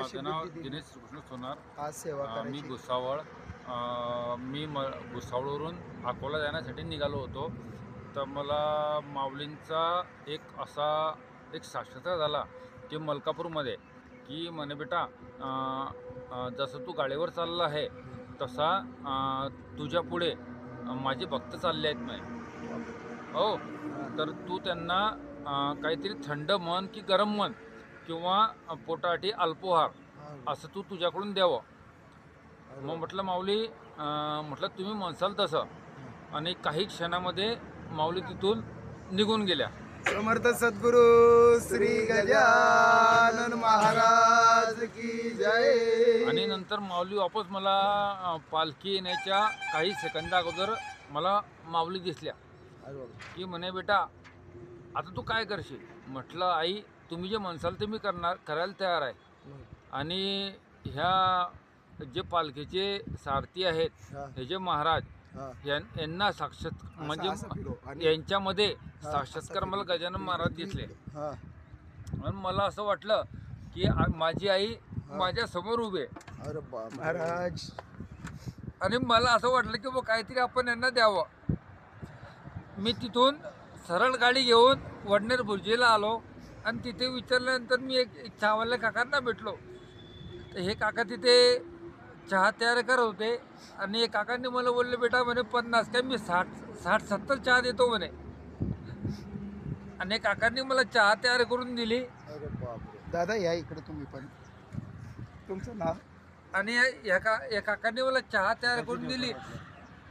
माझं नाव? दिनेश कृष्ण सोनार. आज सेवा अं, मी करायची. भुसावळ अं, मी म भुसावळवरून अकोला जाण्यासाठी निघालो होतो. तर मला माऊलींचा एक असा एक साक्षात्कार झाला की मलकापूरमध्ये की म्हणे बेटा अं, अं, जसं तू गाडीवर चालला आहे तसा अं, तुझ्या पुढे अं, माझे भक्त चालले आहेत म्हणे. हो तर तू त्यांना अं, काहीतरी थंड मन की गरम मन किंवा पोटासाठी अल्पोहार. असं तू तुझ्याकडून द्यावं. मग म्हटलं माऊली म्हटलं तुम्ही म्हणसाल तसं. आणि काही क्षणामध्ये माऊली तिथून निघून गेल्या. समर्थ सद्गुरु श्री गजानन महाराज की जय. आणि नंतर माऊली वापस मला पालखी येण्याच्या काही सेकंदा अगोदर मला माऊली दिसल्या. की म्हणे बेटा आता तू काय करशील? म्हटलं आई तुम्ही जे म्हणसाल ते मी करणार करायला तयार आहे. आणि ह्या जे पालखीचे सारथी आहेत हा, हे जे महाराज यांना साक्षात म्हणजे यांच्यामध्ये साक्षात्कार मला. गजानन महाराज दिसले. हा, आणि मला असं वाटलं की माझी आई माझ्यासमोर उभे आहे. अरे बाप महाराज. आणि मला असं वाटलं की बा काहीतरी आपण यांना द्यावं. मी तिथून सरळ गाडी घेऊन वडनेर भुर्जीला आलो. आणि तिथे विचारल्यानंतर मी एक एक चहावाल्या काकांना भेटलो. तर हे काका तिथे चहा तयार करत होते आणि काकांनी मला बोलले बेटा म्हणे पन्नास काय मी साठ साठ सत्तर चहा देतो म्हणे. आणि काकांनी मला चहा तयार करून दिली. दादा या इकडे तुम्ही पण. तुमचं नाव? आणि या- का या काकांनी मला चहा तयार करून दिली.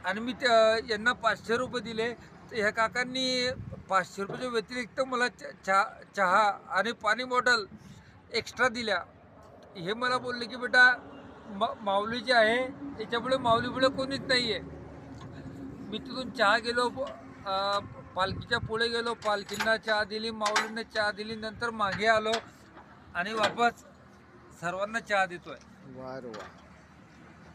आणि मी त्या- यांना पाचशे रुपये दिले. तर ह्या काकांनी पाचशे रुपयाच्या व्यतिरिक्त मला च- चहा चहा आणि पाणी बॉटल एक्स्ट्रा दिल्या. हे मला बोलले की बेटा मा माऊली जी आहे त्याच्यामुळे माऊलीमुळे कोणीच नाही आहे मी तिथून चहा गेलो पालखीच्या पुढे गेलो पालखींना चहा दिली माऊलींना चहा दिली नंतर मागे आलो आणि वापस सर्वांना चहा देतोय. वार वा